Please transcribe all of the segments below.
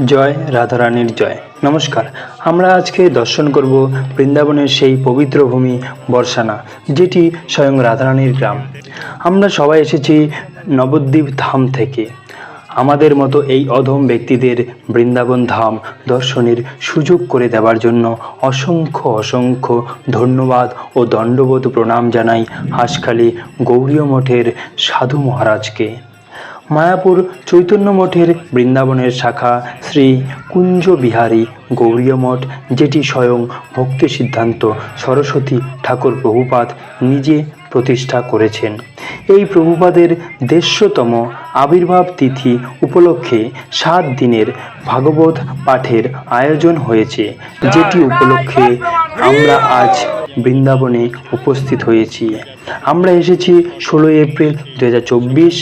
জয়, রাধারানীর জয়। নমস্কার, আমরা আজকে দর্শন করব বৃন্দাবনের সেই পবিত্র ভূমি বর্ষানা, যেটি স্বয়ং রাধারানীর গ্রাম। আমরা সবাই এসেছি নবদ্বীপ ধাম থেকে। আমাদের মতো এই অধম ব্যক্তিদের বৃন্দাবন ধাম দর্শনের সুযোগ করে দেওয়ার জন্য অসংখ্য অসংখ্য ধন্যবাদ ও দণ্ডবোধ প্রণাম জানাই হাঁসখালি গৌরীয় মঠের সাধু মহারাজকে। মায়াপুর চৈতন্য মঠের বৃন্দাবনের শাখা শ্রী কুঞ্জ বিহারী গৌরীয় মঠ, যেটি স্বয়ং ভক্তি সিদ্ধান্ত সরস্বতী ঠাকুর প্রভুপাদ নিজে প্রতিষ্ঠা করেছেন। এই প্রভুপাদের দেড়শোতম আবির্ভাব তিথি উপলক্ষে সাত দিনের ভাগবত পাঠের আয়োজন হয়েছে, যেটি উপলক্ষে আমরা আজ বৃন্দাবনে উপস্থিত হয়েছি। আমরা এসেছি ষোলোই এপ্রিল দু হাজার চব্বিশ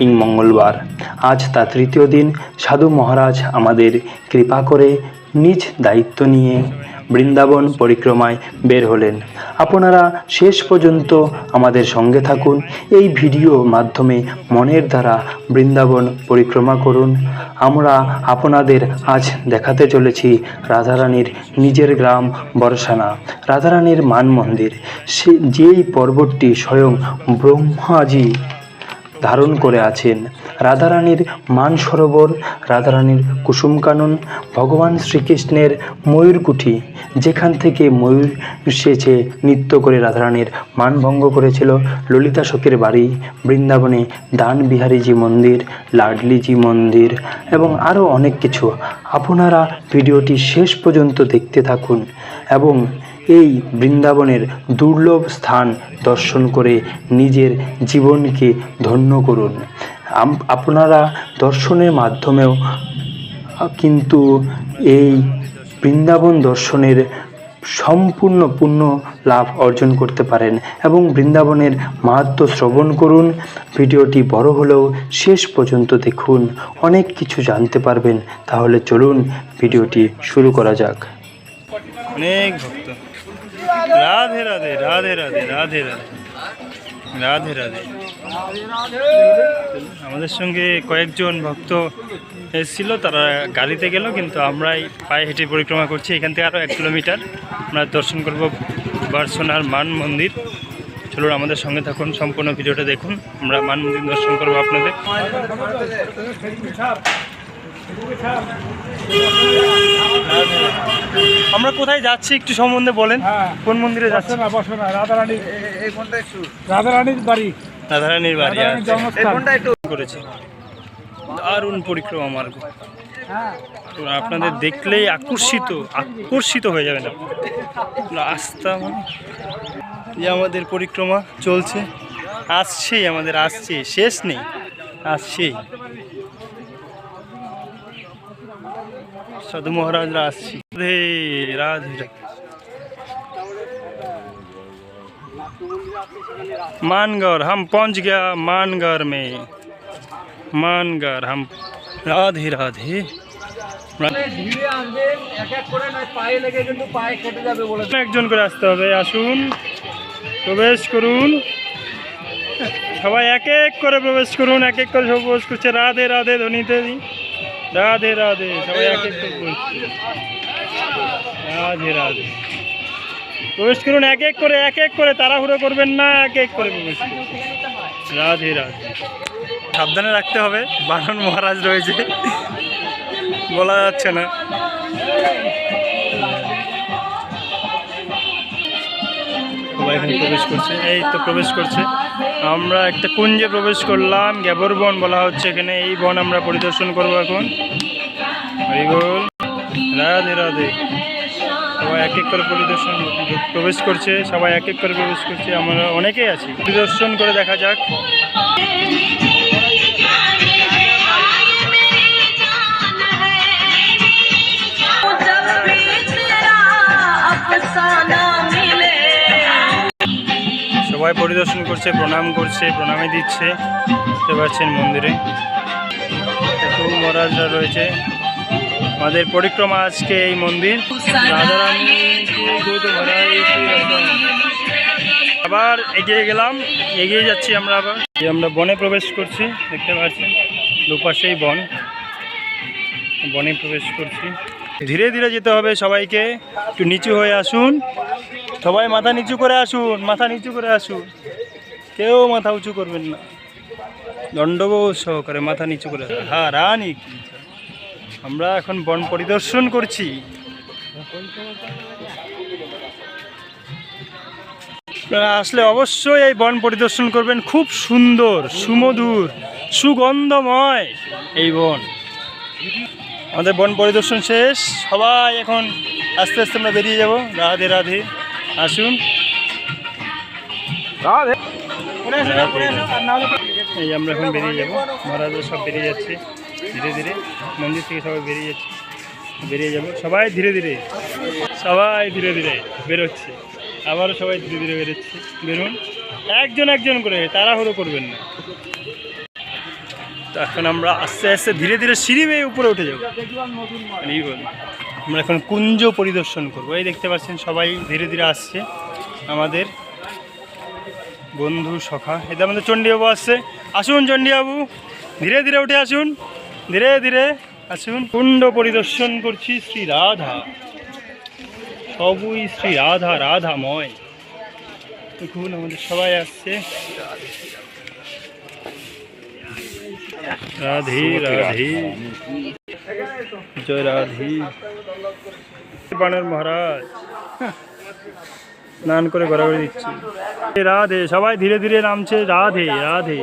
ইং মঙ্গলবার। আজ তা তৃতীয় দিন। সাধু মহারাজ আমাদের কৃপা করে নিজ দায়িত্ব নিয়ে বৃন্দাবন পরিক্রমায় বের হলেন। আপনারা শেষ পর্যন্ত আমাদের সঙ্গে থাকুন। এই ভিডিও মাধ্যমে মনের দ্বারা বৃন্দাবন পরিক্রমা করুন। আমরা আপনাদের আজ দেখাতে চলেছি রাধারানীর নিজের গ্রাম বর্ষানা রাধারানীর মান মন্দির। সে যেই পর্বতটি স্বয়ং ব্রহ্মাজি ধারণ করে আছেন। রাধারানীর মান সরোবর, রাধারানীর কুসুম কানন, ভগবান শ্রীকৃষ্ণের ময়ূরকুঠি যেখান থেকে ময়ূর সেচে নৃত্য করে রাধারানীর মান ভঙ্গ করেছিল ললিতা শোকের বাড়ি, বৃন্দাবনে দান বিহারীজি মন্দির, লাডলিজি মন্দির এবং আরও অনেক কিছু। আপনারা ভিডিওটি শেষ পর্যন্ত দেখতে থাকুন এবং এই বৃন্দাবনের দুর্লভ স্থান দর্শন করে নিজের জীবনকে ধন্য করুন। আপনারা দর্শনের মাধ্যমেও কিন্তু এই বৃন্দাবন দর্শনের সম্পূর্ণ পূর্ণ লাভ অর্জন করতে পারেন এবং বৃন্দাবনের মাহাত্ম শ্রবণ করুন। ভিডিওটি বড় হলেও শেষ পর্যন্ত দেখুন। অনেক কিছু জানতে পারবেন। তাহলে চলুন ভিডিওটি শুরু করা যাক। অনেক রাধে রাধে রাধে রাধে রাধে রাধে। রাধে রাধে। আমাদের সঙ্গে কয়েকজন ভক্ত এসেছিল, তারা গাড়িতে গেল, কিন্তু আমরাই পায়ে হেঁটে পরিক্রমা করছি। এখান থেকে আরও এক কিলোমিটার। আমরা দর্শন করব বার্সোনার মান মন্দির। চলুন আমাদের সঙ্গে থাকুন, সম্পূর্ণ ভিডিওটা দেখুন। আমরা মান মন্দির দর্শন করব আপনাদের। আমরা কোথায় যাচ্ছি একটু সম্বন্ধে বলেন? হ্যাঁ। কোন মন্দিরে যাচ্ছি? বসো না বসো না রাধারানীর রাধারানীর বাড়ি। রাধারানীর বাড়ি রাধারানীর আচ্ছা। জন্মস্থান। করেছি। দারুণ পরিক্রমা মার্গ। হ্যাঁ। তো আপনাদের দেখলেই আকর্ষিত আকর্ষিত হয়ে যাবেন আপনি। রাস্তা মানে। এই আমাদের পরিক্রমা চলছে। আসছেই আমাদের আসছে। শেষ নেই। আসছেই সাধু মহারাজরা আসছি রাধে রাধে রাধে। मानगढ़ हम पहुंच गया मानगढ़ में मानगढ़ हम राधे राधे ধীরে আসবেন এক এক করে নয় পায়ে লেগে কিন্তু পায়ে কেটে যাবে বলে একজন করে আসতে হবে আসুন প্রবেশ করুন সবাই এক এক করে প্রবেশ করুন এক এক করে সব প্রবেশ করছে রাধে রাধে ধ্বনিতে দি। রাধে রাধে সবাই এক এক। রাধে। রাধে প্রবেশ করুন এক এক করে এক এক করে তাড়াহুড়ো করবেন না এক এক করে প্রবেশ করুন। রাধে রাধে। সাবধানে রাখতে হবে বারণ মহারাজ রয়েছে। বলা যাচ্ছে না। সবাই এখানে প্রবেশ করছে। এই তো প্রবেশ করছে। আমরা একটা কুঞ্জে প্রবেশ করলাম, গ্যাবর বন বলা হচ্ছে এখানে। এই বন আমরা পরিদর্শন করব এখন। রাধে রাধে। সবাই এক এক করে পরিদর্শন প্রবেশ করছে। সবাই এক এক করে প্রবেশ করছে। আমরা অনেকেই আছি। পরিদর্শন করে দেখা যাক। সবাই পরিদর্শন করছে, প্রণাম করছে, প্রণামে দিচ্ছে, দেখতে পাচ্ছেন মন্দিরে। ঠাকুর মহারাজরা রয়েছে। আমাদের পরিক্রমা আজকে এই মন্দির। আবার এগিয়ে গেলাম, এগিয়ে যাচ্ছি আমরা আবার। আমরা বনে প্রবেশ করছি, দেখতে পাচ্ছেন, দুপাশেই বন। বনে প্রবেশ করছি। ধীরে ধীরে যেতে হবে সবাইকে। একটু নিচু হয়ে আসুন। সবাই মাথা নিচু করে আসুন, মাথা নিচু করে আসুন। কেউ মাথা উঁচু করবেন না। দণ্ডবোধ সহকারে মাথা নিচু করে হ্যাঁ রানী। আমরা এখন বন পরিদর্শন করছি। আসলে অবশ্যই এই বন পরিদর্শন করবেন। খুব সুন্দর, সুমধুর, সুগন্ধময় এই বন। আমাদের বন পরিদর্শন শেষ। সবাই এখন আস্তে আস্তে আমরা বেরিয়ে যাব। রাধে রাধে। আসুন। এই আমরা এখন বেরিয়ে যাব। মহারাজরা সব বেরিয়ে যাচ্ছে। ধীরে ধীরে মন্দির থেকে সবাই বেরিয়ে যাচ্ছে। বেরিয়ে যাব। সবাই ধীরে ধীরে। সবাই ধীরে ধীরে বেরোচ্ছে। আবারও সবাই ধীরে ধীরে বেরোচ্ছে। বেরোন। একজন একজন করে তাড়াহুড়ো করবেন না। তো এখন আমরা আস্তে আস্তে ধীরে ধীরে সিঁড়ি বেয়ে উপরে উঠে যাব। এই বল। আমরা এখন কুঞ্জ পরিদর্শন করব। এই দেখতে পাচ্ছেন সবাই ধীরে ধীরে আসছে। আমাদের বন্ধু সখা। এতে আমাদের চণ্ডীবাবু আসছে। আসুন চণ্ডীবাবু, ধীরে ধীরে উঠে আসুন। ধীরে ধীরে আসুন। কুণ্ড পরিদর্শন করছি শ্রী রাধা। সবই শ্রী রাধা, রাধাময়। দেখুন, আমাদের সবাই আসছে। রাধে রাধে। জয় রাধে বানর মহারাজ। স্নান করে ঘোরাঘুরি দিচ্ছি। রাধে, সবাই ধীরে ধীরে নামছে। রাধে রাধে।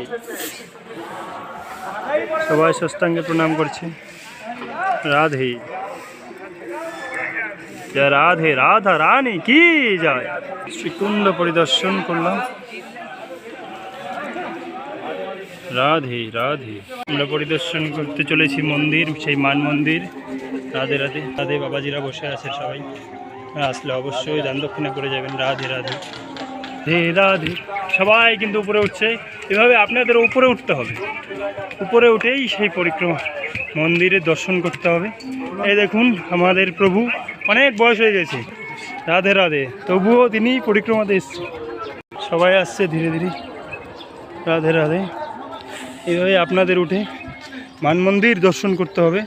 সবাই সস্তাঙ্গে প্রণাম করছে। রাধে। রাধে। রাধা রানী, কি যায় শ্রীকুণ্ড পরিদর্শন করলাম। রাধে রাধে। আমরা পরিদর্শন করতে চলেছি মন্দির, সেই মান মন্দির। রাধে রাধে। রাধে বাবাজিরা বসে আছে সবাই। আসলে অবশ্যই দান দক্ষিণা করে যাবেন। রাধে রাধে। হে রাধে। সবাই কিন্তু উপরে উঠছে। এভাবে আপনাদের উপরে উঠতে হবে। উপরে উঠেই সেই পরিক্রমা। মন্দিরে দর্শন করতে হবে। এই দেখুন, আমাদের প্রভু অনেক বয়স হয়ে গেছে। রাধে রাধে। তবুও তিনি পরিক্রমাতে এসছে সবাই আসছে ধীরে ধীরে। রাধে রাধে। এইভাবে আপনাদের উঠে মান মন্দির দর্শন করতে হবে।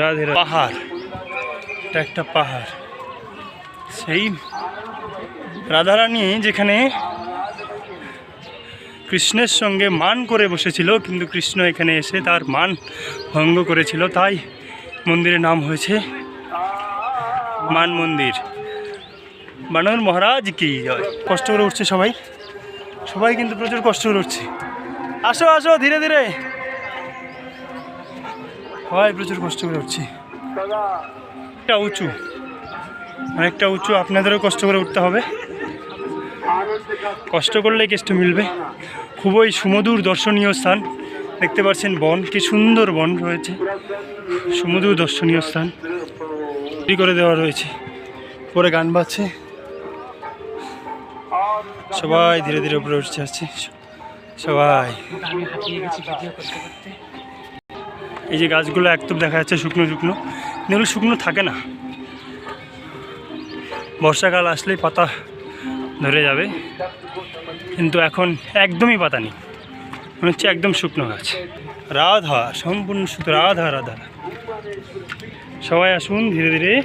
রাধে। পাহাড়, এটা একটা পাহাড়। সেই রাধারানী যেখানে কৃষ্ণের সঙ্গে মান করে বসেছিল, কিন্তু কৃষ্ণ এখানে এসে তার মান ভঙ্গ করেছিল, তাই মন্দিরের নাম হয়েছে মান মন্দির। বানর মহারাজ কি? কষ্ট করে উঠছে সবাই। সবাই কিন্তু প্রচুর কষ্ট করে আসো আসো, ধীরে ধীরে। সবাই প্রচুর কষ্ট করে উঠছি। একটা উঁচু। অনেকটা উঁচু, আপনাদেরও কষ্ট করে উঠতে হবে। কষ্ট করলেই কেষ্ট মিলবে। খুবই সুমধুর দর্শনীয় স্থান। দেখতে পাচ্ছেন বন, কি সুন্দর বন রয়েছে। সুমধুর দর্শনীয় স্থান। করে দেওয়া রয়েছে। পরে গান বাজছে। সবাই ধীরে ধীরে উপরে উঠছে, আসছে। সবাই। এই যে গাছগুলো একদম দেখা যাচ্ছে শুকনো শুকনো। এগুলো শুকনো থাকে না। বর্ষাকাল আসলেই পাতা ধরে যাবে। কিন্তু এখন একদমই পাতা নেই। মনে হচ্ছে একদম শুকনো গাছ। রাধা, সম্পূর্ণ শুধু রাধা রাধা। সবাই আসুন ধীরে ধীরে।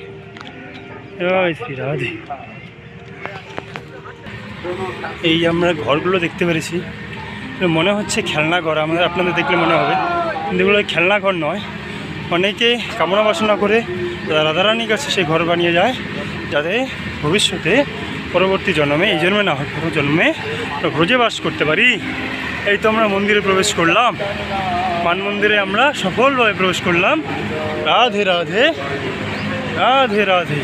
শ্রী রাধে। এই আমরা ঘরগুলো দেখতে পেরেছি। মনে হচ্ছে খেলনা ঘর, আমাদের আপনাদের দেখলে মনে হবে। কিন্তু এগুলো খেলনা ঘর নয়। অনেকে কামনা বাসনা করে রাধারানীর কাছে সেই ঘর বানিয়ে যায়, যাতে ভবিষ্যতে পরবর্তী জন্মে, এই জন্মে না হয় জন্মে আমরা ব্রজে বাস করতে পারি। এই তো আমরা মন্দিরে প্রবেশ করলাম। মান মন্দিরে আমরা সফলভাবে প্রবেশ করলাম। রাধে রাধে রাধে রাধে।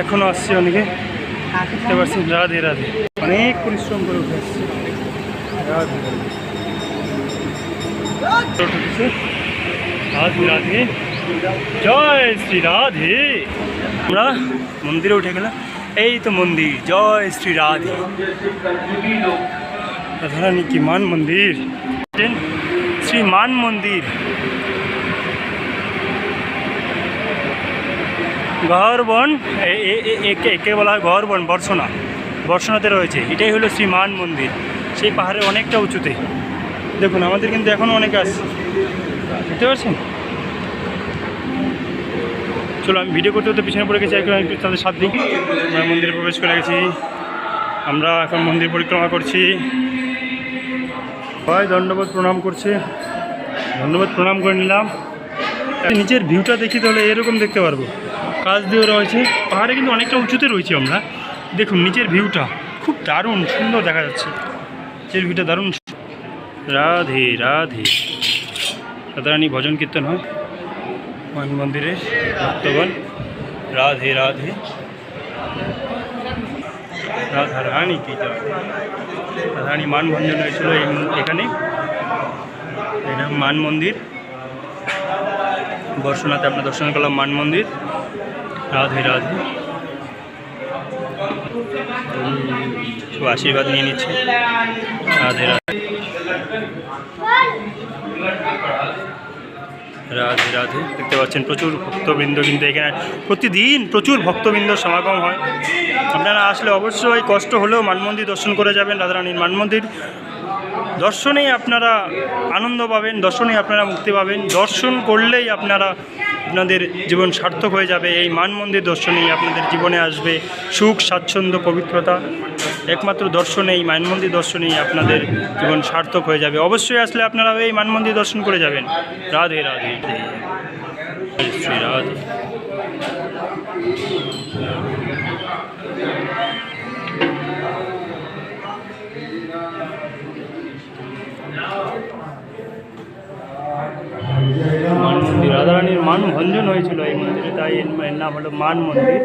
এখনও আসছে অনেকে। দেখতে পাচ্ছেন রাধে রাধে অনেক পরিশ্রম করে উঠে আসছে রাধে রাধে উঠেছে। রাধে রাধে জয় শ্রী রাধে আমরা মন্দিরে উঠে গেলাম এই তো মন্দির জয় শ্রী রাধে রাধারানী কি মান মন্দির শ্রী মান মন্দির গহরবন এ- এ- একে বলা হয় গহরবন বর্ষনা। বর্ষনাতে রয়েছে। এটাই হলো শ্রীমান মন্দির। সেই পাহাড়ে অনেকটা উঁচুতে। দেখুন, আমাদের কিন্তু এখনও অনেক আছে। বুঝতে পাচ্ছেন চলো, আমি ভিডিও করতে করতে পিছনে পড়ে গেছি। এখন একটু তাদের সাথ দিই আমরা মন্দিরে প্রবেশ করে গেছি। আমরা এখন মন্দির পরিক্রমা করছি। হয়, দণ্ডবোধ প্রণাম করছে। ধন্যবাদ প্রণাম করে নিলাম। নিচের ভিউটা দেখি তাহলে এরকম দেখতে পারব। কাজ দিয়ে রয়েছে। পাহাড়ে কিন্তু অনেকটা উঁচুতে রয়েছি আমরা। দেখুন, নিচের ভিউটা খুব দারুণ সুন্দর দেখা যাচ্ছে। নিচের ভিউটা দারুণ রাধে রাধে। রাধারানী ভজন কীর্তন হয়। মান মন্দিরে ভক্তগণ। রাধে রাধে। রাধা রানী কি জয়। রাধারানী মান ভঞ্জন হয়েছিল এখানে। এটা মান মন্দির। বর্ষনাথে আপনার দর্শন করলাম মান মন্দির। রাধে রাধে। সব আশীর্বাদ নিয়ে নিচ্ছে। রাধে রাধে। রাধে রাধে। দেখতে পাচ্ছেন প্রচুর ভক্তবৃন্দ কিন্তু এখানে। প্রতিদিন প্রচুর ভক্তবৃন্দ সমাগম হয়। আপনারা আসলে অবশ্যই কষ্ট হলেও মানমন্দির দর্শন করে যাবেন, রাধারানীর মান মন্দির দর্শনেই আপনারা আনন্দ পাবেন, দর্শনেই আপনারা মুক্তি পাবেন। দর্শন করলেই আপনারা আপনাদের জীবন সার্থক হয়ে যাবে। এই মান মন্দির দর্শনেই আপনাদের জীবনে আসবে সুখ, স্বাচ্ছন্দ্য, পবিত্রতা। একমাত্র দর্শনেই মান মন্দির দর্শনেই আপনাদের জীবন সার্থক হয়ে যাবে। অবশ্যই আসলে আপনারা এই মান মন্দির দর্শন করে যাবেন। রাধে রাধে। শ্রী রাধে। মান মন্দির। রাধারানীর মান ভঞ্জন হয়েছিল এই মন্দিরে, তাই এর নাম হলো মান মন্দির।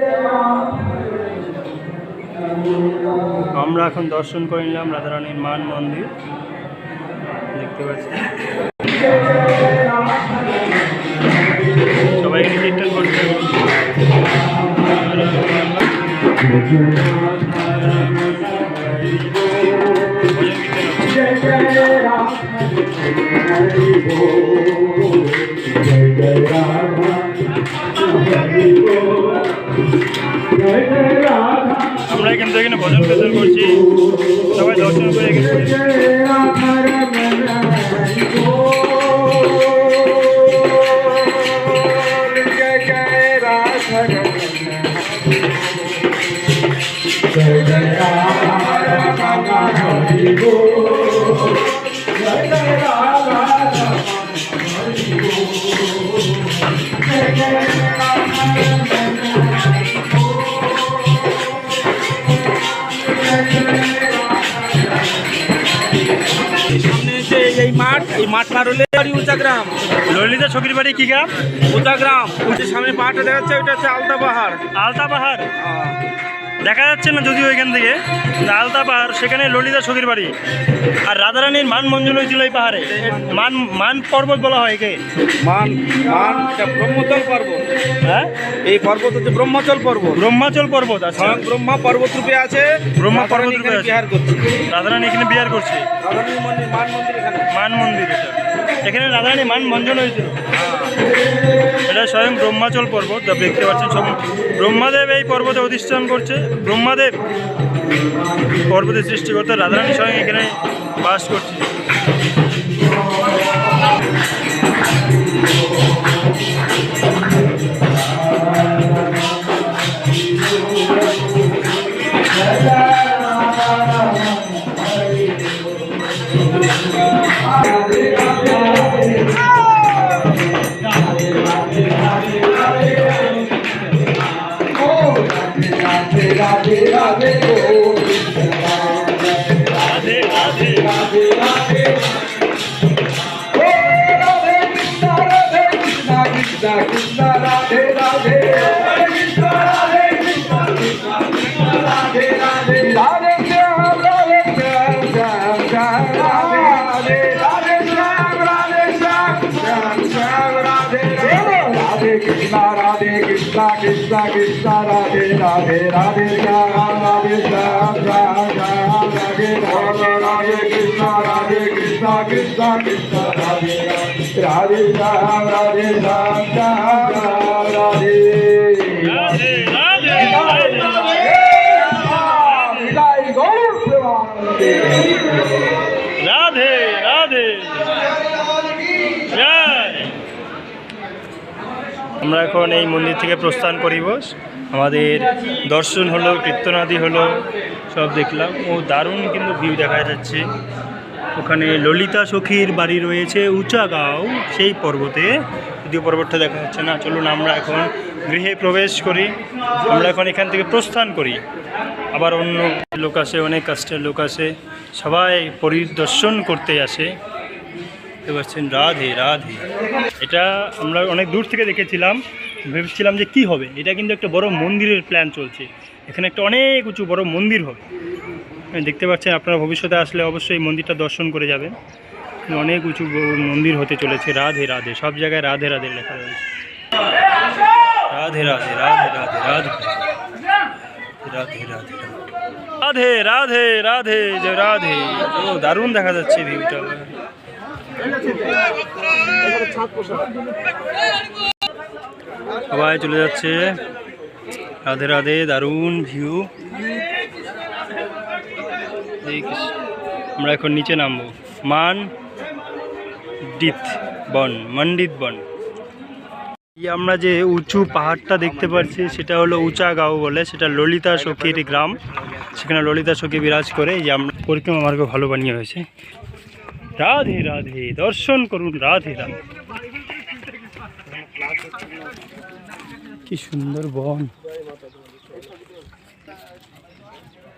আমরা এখন দর্শন করে নিলাম রাধারানীর মান মন্দির। দেখতে পাচ্ছি। ভজন কীর্তন করছি সবাই দর্শন করে গেছি সামনে বাড়ি ললিতা ছকির বাড়ি কি গ্রাম? সামনে পাহাড়টা দেখা যাচ্ছে ওইটা হচ্ছে আলতা পাহাড়। আলতা পাহাড়? দেখা যাচ্ছে না যদিও এখান থেকে। আলতা পাহাড় সেখানে ললিতা ছকির বাড়ি। আর রাধারানীর মান মঞ্জুর হয়েছিল এই পাহাড়ে। মান মান পর্বত বলা হয় একে। মান মান এটা ব্রহ্মচল পর্বত। হ্যাঁ? এই পর্বত হচ্ছে ব্রহ্মচল পর্বত। ব্রহ্মাচল পর্বত আচ্ছা। স্বয়ং ব্রহ্মা পর্বত রূপে আছে। ব্রহ্মা পর্বত রূপে বিহার করছে। রাধারানী এখানে বিহার করছে। রাধারানী মন্দির মান মন্দির এখানে। মান মন্দির এটা। এখানে রাধারানী মান ভঞ্জন হয়েছিল। এটা স্বয়ং ব্রহ্মাচল পর্বত, যা দেখতে পাচ্ছেন সব। ব্রহ্মাদেব এই পর্বতে অধিষ্ঠান করছে। ব্রহ্মাদেব পর্বতের সৃষ্টি করতে রাধারানী স্বয়ং এখানে বাস করছে। রাধে রাধে রাধে শ্যাম রাধে শ্যাম শ্যাম রাধে রাধে কৃষ্ণ রাধে কৃষ্ণ কৃষ্ণ কৃষ্ণ রাধে রাধে রাধে শ্যাম রাধে রাধে রাধে আমরা এখন এই মন্দির থেকে প্রস্থান করিব আমাদের দর্শন হলো, কীর্তনাদি হলো, সব দেখলাম। ও দারুণ কিন্তু ভিউ দেখা যাচ্ছে। ওখানে ললিতা সখীর বাড়ি রয়েছে, উঁচাগাঁও, সেই পর্বতে। দ্বিতীয় পর্বতটা দেখা যাচ্ছে না। চলুন আমরা এখন গৃহে প্রবেশ করি। আমরা এখন এখান থেকে প্রস্থান করি। আবার অন্য লোক আসে, অনেক কাস্টের লোক আসে। সবাই পরিদর্শন করতে আসে। দেখতে পাচ্ছেন, রাধে রাধে। এটা আমরা অনেক দূর থেকে দেখেছিলাম। ভেবেছিলাম যে কি হবে? এটা কিন্তু একটা বড় মন্দিরের প্ল্যান চলছে। এখানে একটা অনেক উঁচু বড় মন্দির হবে। দেখতে পাচ্ছেন, আপনারা ভবিষ্যতে আসলে অবশ্যই মন্দিরটা দর্শন করে যাবেন। অনেক উঁচু মন্দির হতে চলেছে। রাধে রাধে, সব জায়গায় রাধে রাধে লেখা রয়েছে। রাধে রাধে রাধে রাধে রাধে। রাধে রাধে রাধে। রাধে রাধে রাধে ও, দারুণ দেখা যাচ্ছে ভিউটা। সবাই চলে যাচ্ছে। রাধে রাধে, দারুণ ভিউ আমরা এখন নিচে নামবো। মান ডিত বন, মন্ডিত বন। আমরা যে উঁচু পাহাড়টা দেখতে পাচ্ছি, সেটা হলো উঁচা গাঁও বলে, সেটা ললিতা সখীর গ্রাম। সেখানে ললিতা সখী বিরাজ করে যে আমরা পরিক্রমা মার্গ ভালো বানিয়ে হয়েছে। রাধে রাধে দর্শন করুন রাধে রাধে। কি সুন্দর বন।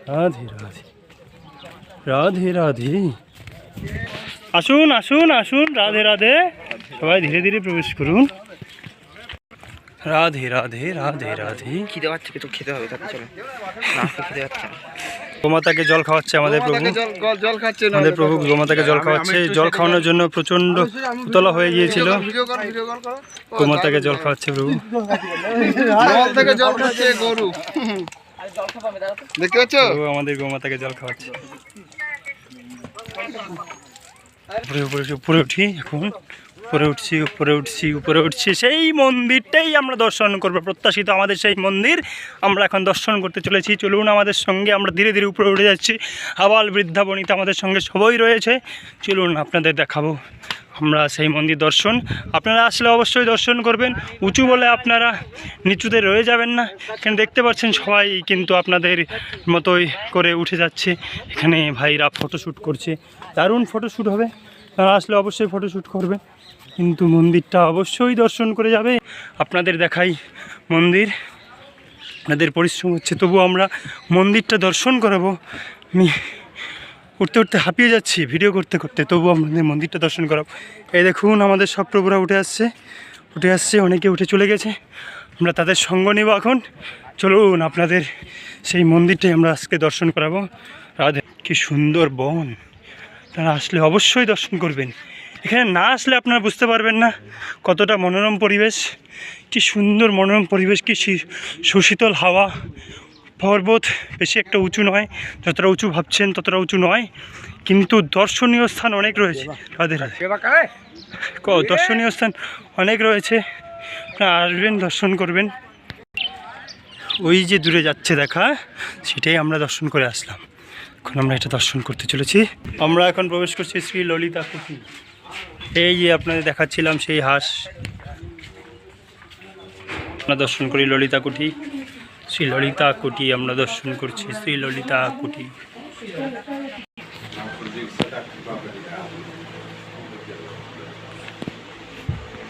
রাধে রাধে। রাধে রাধে। আসুন আসুন আসুন রাধে রাধে। সবাই ধীরে ধীরে প্রবেশ করুন। রাধে রাধে রাধে রাধে। খিদে পাচ্ছে কিছু খেতে হবে তাকে চলো। না খেতে পাচ্ছে না। গোমাতাকে জল খাওয়াচ্ছে আমাদের প্রভু। জল জল খাচ্ছে আমাদের প্রভু গোমাতাকে জল খাওয়াচ্ছে। জল খাওয়ানোর জন্য প্রচণ্ড উতলা হয়ে গিয়েছিল। গোমাতাকে জল খাওয়াচ্ছে প্রভু। জল জল খাচ্ছে গরু। দেখতে পাচ্ছ? প্রভু আমাদের গোমাতাকে জল খাওয়াচ্ছে। উপরে উপরে উপরে উঠি এখন। উপরে উঠছি উপরে উঠছি উপরে উঠছি। সেই মন্দিরটাই আমরা দর্শন করব, প্রত্যাশিত আমাদের সেই মন্দির। আমরা এখন দর্শন করতে চলেছি। চলুন আমাদের সঙ্গে আমরা ধীরে ধীরে উপরে উঠে যাচ্ছি। আবাল বৃদ্ধা বনিতা আমাদের সঙ্গে সবই রয়েছে। চলুন আপনাদের দেখাবো আমরা সেই মন্দির দর্শন। আপনারা আসলে অবশ্যই দর্শন করবেন। উঁচু বলে আপনারা নিচুতে রয়ে যাবেন না। এখানে দেখতে পাচ্ছেন সবাই কিন্তু আপনাদের মতোই করে উঠে যাচ্ছে। এখানে ভাইরা ফটোশ্যুট করছে। দারুণ ফটোশ্যুট হবে। তারা আসলে অবশ্যই ফটোশ্যুট করবে কিন্তু মন্দিরটা অবশ্যই দর্শন করে যাবে। আপনাদের দেখাই মন্দির। আপনাদের পরিশ্রম হচ্ছে, তবু আমরা মন্দিরটা দর্শন করাবো। আমি উঠতে উঠতে হাঁপিয়ে যাচ্ছি, ভিডিও করতে করতে, তবু আমাদের মন্দিরটা দর্শন করাবো। এই দেখুন, আমাদের সব প্রভুরা উঠে আসছে। উঠে আসছে, অনেকে উঠে চলে গেছে। আমরা তাদের সঙ্গ নেব এখন। চলুন, আপনাদের সেই মন্দিরটাই আমরা আজকে দর্শন করাবো। রাধে, কি সুন্দর বন। তারা আসলে অবশ্যই দর্শন করবেন। এখানে না আসলে আপনারা বুঝতে পারবেন না কতটা মনোরম পরিবেশ কি সুন্দর মনোরম পরিবেশ কি সুশীতল হাওয়া। পর্বত বেশি একটা উঁচু নয় যতটা উঁচু ভাবছেন ততটা উঁচু নয় কিন্তু দর্শনীয় স্থান অনেক রয়েছে। রাধে রাধে। ক- দর্শনীয় স্থান অনেক রয়েছে। আপনারা আসবেন দর্শন করবেন। ওই যে দূরে যাচ্ছে দেখা সেটাই আমরা দর্শন করে আসলাম। এখন আমরা এটা দর্শন করতে চলেছি। আমরা এখন প্রবেশ করছি শ্রী ললিতা কুটি এই যে আপনাদের দেখাচ্ছিলাম সেই হাঁস আমরা দর্শন করি ললিতা কুটি শ্রী ললিতা কুটি আমরা দর্শন করছি শ্রী ললিতা কুটি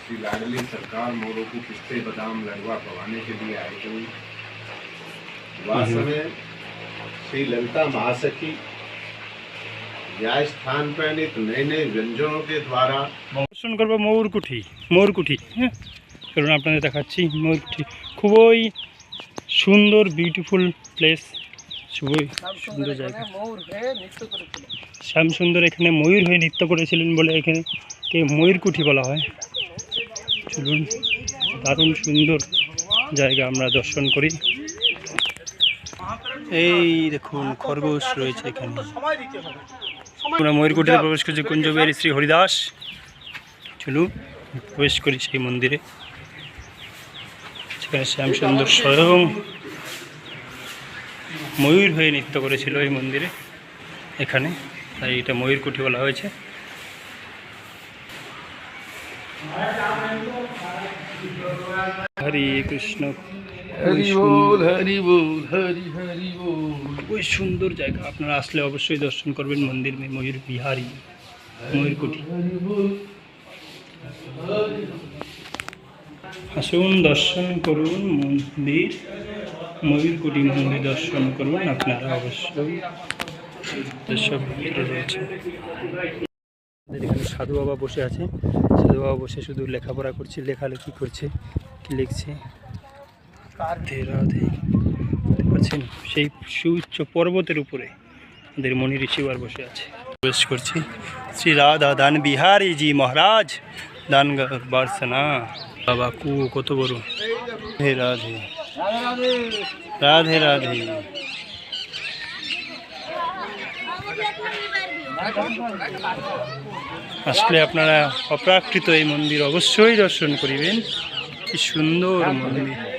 श्री लाडली सरकार मोरों को पिस्ते बादाम लड़वा पवाने के लिए आई हुई वास्तव में श्री ललिता महासखी न्याय स्थान पर अनेक नए नए व्यंजनों के द्वारा দর্শন করবো ময়ূরকুঠি ময়ূরকুঠি হ্যাঁ চলুন আপনাদের দেখাচ্ছি ময়ূরকুঠি খুবই সুন্দর বিউটিফুল প্লেস খুবই সুন্দর জায়গা শ্যাম সুন্দর এখানে ময়ূর হয়ে নৃত্য করেছিলেন বলে এখানে কে ময়ূরকুঠি বলা হয় চলুন দারুণ সুন্দর জায়গা আমরা দর্শন করি এই দেখুন খরগোশ রয়েছে এখানে আমরা ময়ূরকুঠিতে প্রবেশ করছি কুঞ্জবের শ্রী হরিদাস। চলুন, প্রবেশ করি সেই মন্দিরে। সেখানে শ্যাম সুন্দর স্বয়ং ময়ূর হয়ে নৃত্য করেছিল এই মন্দিরে, এখানে। তাই এটা ময়ূরকুঠি বলা হয়েছে। হরে কৃষ্ণ। হরি বল হরি বল হরি হরি বল। ওই সুন্দর জায়গা আপনারা আসলে অবশ্যই দর্শন করবেন মন্দির মে ময়ূর বিহারী ময়ূরকুটি আসুন দর্শন করুন মন্দির ময়ূরকুটি মন্দির দর্শন করুন আপনারা অবশ্যই। সব রয়েছে। এখানে সাধু বাবা বসে আছে। সাধু বাবা বসে শুধু লেখাপড়া করছে লেখালেখি করছে কি লিখছে? রাধে রাধে। দেখতে পাচ্ছেন সেই সুউচ্চ পর্বতের উপরে আমাদের মনি ঋষিবার বসে আছে। প্রবেশ করছি। শ্রী রাধা দান বিহারী জি মহারাজ। দান বার্সনা। বাবা কু, কত বড়। হে রাধে। রাধে রাধে। আসলে আপনারা অপ্রাকৃত এই মন্দির অবশ্যই দর্শন করিবেন। কি সুন্দর মন্দির।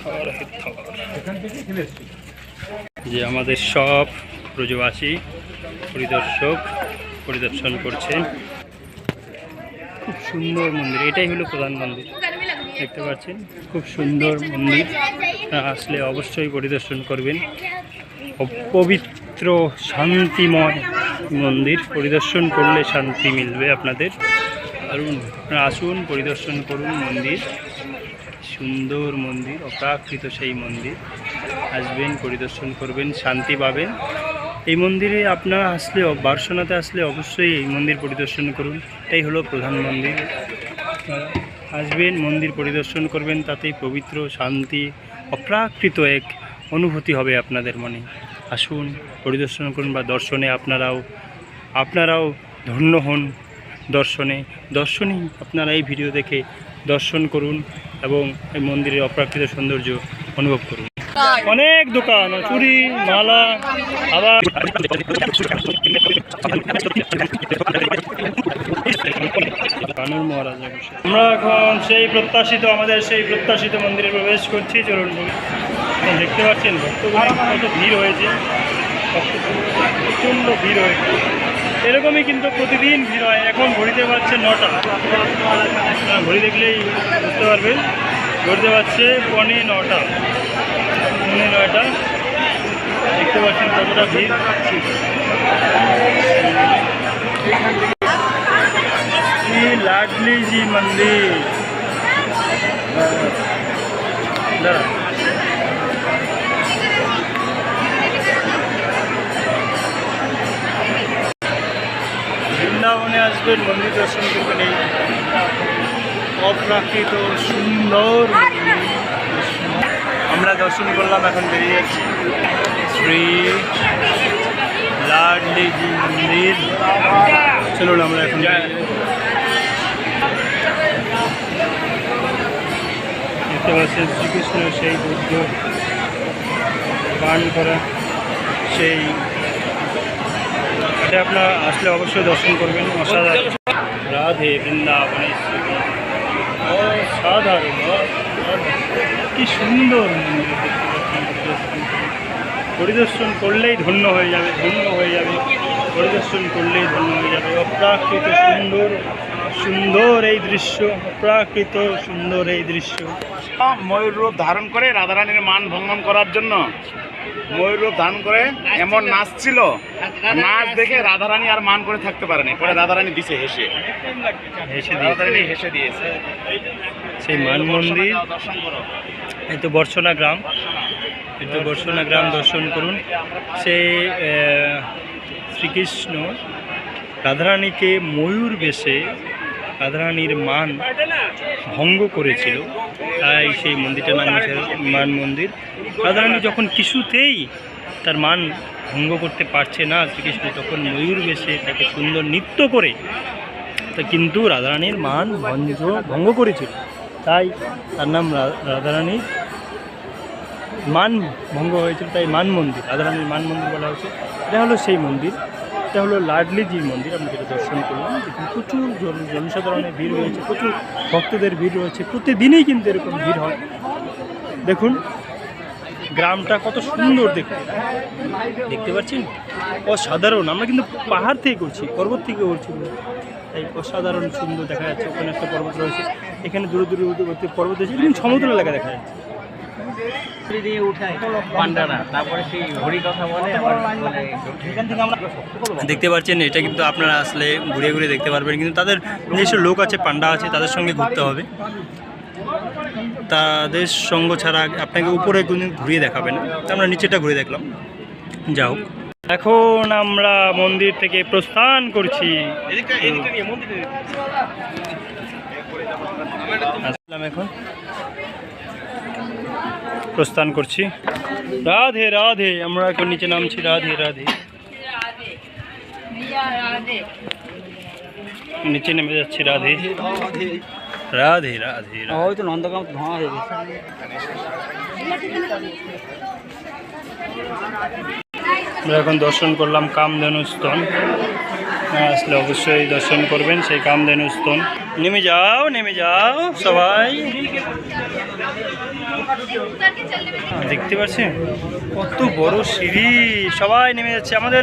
থর হে থর। যে আমাদের সব ব্রজবাসী পরিদর্শক পরিদর্শন করছেন খুব সুন্দর মন্দির এটাই হলো প্রধান মন্দির। দেখতে পাচ্ছেন? খুব সুন্দর মন্দির। আসলে অবশ্যই পরিদর্শন করবেন। পবিত্র শান্তিময় মন্দির। পরিদর্শন করলে শান্তি মিলবে আপনাদের। আপনারা আসুন পরিদর্শন করুন মন্দির। সুন্দর মন্দির, অপ্রাকৃত সেই মন্দির। আসবেন, পরিদর্শন করবেন, শান্তি পাবেন। এই মন্দিরে আপনারা আসলে, বার্সনাতে আসলে অবশ্যই এই মন্দির পরিদর্শন করুন। এটাই হলো প্রধান মন্দির। আসবেন, মন্দির পরিদর্শন করবেন, তাতেই পবিত্র, শান্তি, অপ্রাকৃত এক অনুভূতি হবে আপনাদের মনে। আসুন, পরিদর্শন করুন বা দর্শনে আপনারাও আপনারাও ধন্য হন দর্শনে। দর্শনই আপনারা এই ভিডিও দেখে দর্শন করুন। এবং এই মন্দিরের অপ্রাকৃত সৌন্দর্য অনুভব করুন। অনেক দোকান চুরি মালা আবার কানুর মহারাজা আমরা এখন সেই প্রত্যাশিত আমাদের সেই প্রত্যাশিত মন্দিরে প্রবেশ করছি চলুন দেখতে পাচ্ছেন ভক্তগণ কত ভিড় হয়েছে। প্রচণ্ড ভিড় হয়েছে। এরকমই কিন্তু প্রতিদিন ভিড় হয়। এখন ঘড়িতে পাচ্ছে নটা। ঘড়ি দেখলেই বুঝতে পারবেন, ঘড়িতে পাচ্ছে পনে নটা। পনে নয়টা। দেখতে পাচ্ছেন কতটা ভিড়। লাডলি জি মন্দির। দাঁড়া আসবেন মন্দির দর্শন করবেন এই অপ্রাকৃত সুন্দর আমরা দর্শন করলাম এখন বেরিয়ে যাচ্ছি। শ্রী লাডলিজি মন্দির। চলুন আমরা এখন। দেখতে পাচ্ছেন শ্রীকৃষ্ণ সেই বুদ্ধ পান করা সেই এটা আপনার আসলে অবশ্যই দর্শন করবেন। অসাধারণ। রাধে বৃন্দাবনেশ্বরী অসাধারণ। কি সুন্দর। পরিদর্শন করলেই ধন্য হয়ে যাবে, ধন্য হয়ে যাবে। পরিদর্শন করলেই ধন্য হয়ে যাবে। অপ্রাকৃত সুন্দর সুন্দর এই দৃশ্য, অপ্রাকৃত সুন্দর এই দৃশ্য। ময়ূর রূপ ধারণ করে রাধারানীর মান ভঙ্গন করার জন্য ময়ূর রূপ ধারণ করে এমন নাচছিল নাচ দেখে রাধারানী আর মান করে থাকতে পারেনি। পরে রাধারানী দিছে হেসে। হেসে রাধারানী হেসে দিয়েছে। সেই মান মন্দির। এই তো বর্ষনা গ্রাম। এই তো বর্ষনা গ্রাম দর্শন করুন। সেই শ্রীকৃষ্ণ রাধারানীকে ময়ূর বেশে রাধারানীর মান ভঙ্গ করেছিল। তাই সেই মন্দিরটার নাম মান মন্দির। রাধারানী যখন কিছুতেই তার মান ভঙ্গ করতে পারছে না, শ্রীকৃষ্ণ তখন ময়ূর বেশে তাকে সুন্দর নৃত্য করে, তা কিন্তু রাধারানীর মান ভঞ্জ ভঙ্গ করেছিল। তাই তার নাম রাধারানীর মান ভঙ্গ হয়েছিল, তাই মান মন্দির, রাধারানীর মান মন্দির বলা হয়েছে। এটা হলো সেই মন্দির। এটা হলো লাডলিজির মন্দির, আমরা যেটা দর্শন করলাম। দেখুন প্রচুর জন- জনসাধারণের ভিড় রয়েছে, প্রচুর ভক্তদের ভিড় রয়েছে। প্রতিদিনই কিন্তু এরকম ভিড় হয়। দেখুন, গ্রামটা কত সুন্দর দেখতে। দেখতে পাচ্ছেন? অসাধারণ। আমরা কিন্তু পাহাড় থেকে করছি, পর্বত থেকে করছি। তাই অসাধারণ সুন্দর দেখা যাচ্ছে। ওখানে একটা পর্বত রয়েছে। এখানে দূরে দূরে পর্বত রয়েছে। সমুদ্র এলাকা দেখা যাচ্ছে। দিয়ে উঠায় পান্ডারা। তারপরে সেই হরি কথা বলে আবার বলে এখান থেকে আমরা দেখতে পাচ্ছেন এটা কিন্তু আপনারা আসলে ঘুরে ঘুরে দেখতে পারবেন। কিন্তু তাদের নিজস্ব লোক আছে পান্ডা আছে তাদের সঙ্গে ঘুরতে হবে। তাদের সঙ্গ ছাড়া আপনাকে উপরে কোনো ঘুরিয়ে দেখাবে না। তা আমরা নিচেটা ঘুরে দেখলাম। যাও এখন আমরা মন্দির থেকে প্রস্থান করছি। আসলাম এখন। প্রস্থান করছি। রাধে রাধে আমরা এখন নিচে নামছি রাধে রাধে। নিচে নেমে যাচ্ছি রাধে। রাধে রাধে রাধে। হয়তো নন্দগ্রাম ধোঁয়া হয়ে আমরা এখন দর্শন করলাম কামধেনু স্তন আসলে অবশ্যই দর্শন করবেন সেই কামধেনু স্তন। নেমে যাও নেমে যাও সবাই। হ্যাঁ, দেখতে পাচ্ছি কত বড় সিঁড়ি। সবাই নেমে যাচ্ছে। আমাদের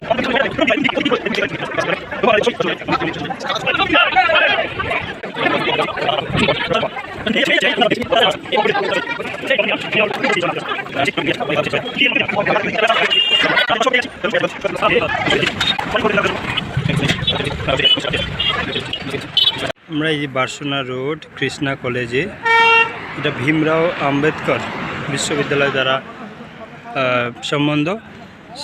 আমরা এই বার্সোনা রোড কৃষ্ণা কলেজে এটা ভীমরাও আম্বেদকর বিশ্ববিদ্যালয় দ্বারা সম্বন্ধ।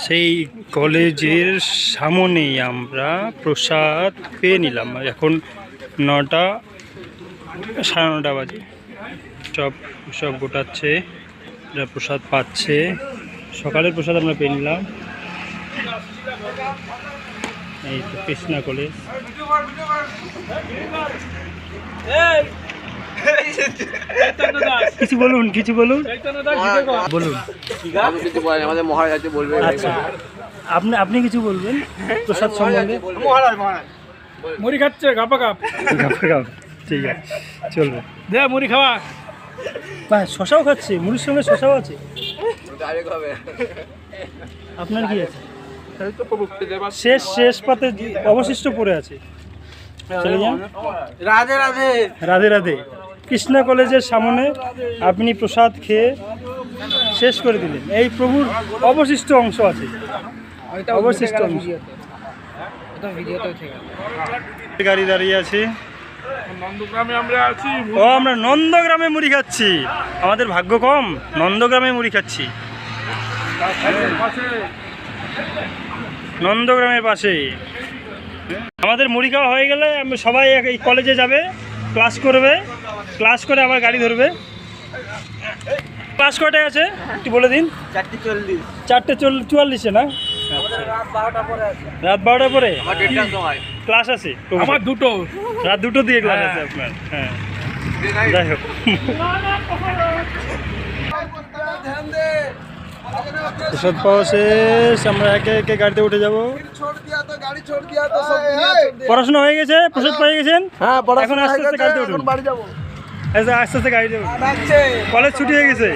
সেই কলেজের সামনেই আমরা প্রসাদ পেয়ে নিলাম। এখন নটা, সাড়ে নটা বাজে। সব সব গোটাচ্ছে এরা প্রসাদ পাচ্ছে। সকালের প্রসাদ আমরা পেয়ে নিলাম। এই তো কৃষ্ণা কলেজ। কিছু বলুন কিছু বলুন। বলুন। আমাদের মহারাজ আছে বলবে আচ্ছা আপনি আপনি কিছু বলবেন প্রসাদ সম্বন্ধে? মুড়ি খাচ্ছে গাপা গাপ। Gap gap. ঠিক আছে চলবে। দে মুড়ি খাওয়া। বা শশাও খাচ্ছে মুড়ির সঙ্গে শশাও আছে। আপনার কি আছে? শেষ শেষ পাতে অবশিষ্ট পড়ে আছে। রাধে রাধে। রাধে রাধে। কৃষ্ণা কলেজের সামনে আপনি প্রসাদ খেয়ে শেষ করে দিলেন। এই প্রভুর অবশিষ্ট অংশ আছে। অবশিষ্ট অংশ। গাড়ি দাঁড়িয়ে আছে। নন্দগ্রামে আমরা আছি ও আমরা নন্দগ্রামে মুড়ি খাচ্ছি। আমাদের ভাগ্য কম নন্দগ্রামে মুড়ি খাচ্ছি। নন্দগ্রামের পাশে। আমাদের মুড়ি খাওয়া হয়ে গেলে আমি সবাই এক- এই কলেজে যাবে ক্লাস করবে। ক্লাস করে আবার গাড়ি ধরবে। ক্লাস কটায় আছে? একটু বলে দিন। চারটি চল্লিশ। চারটে চল চুয়াল্লিশে না? রাত বারোটা পরে? ক্লাস আছে? আমার দুটো। রাত দুটো দিয়ে ক্লাস আছে আপনার। হ্যাঁ। যাই হোক। পাওয়া শেষ। আমরা একে একে গাড়িতে উঠে যাব। পড়াশোনা হয়ে গেছে? প্রসাদ পেয়ে গেছেন? হ্যাঁ এখন আস্তে আস্তে গাড়িতে উঠুন। বাড়ি যাব। আস্তে আস্তে গাড়ি দেবো কলেজ ছুটি হয়ে গেছে।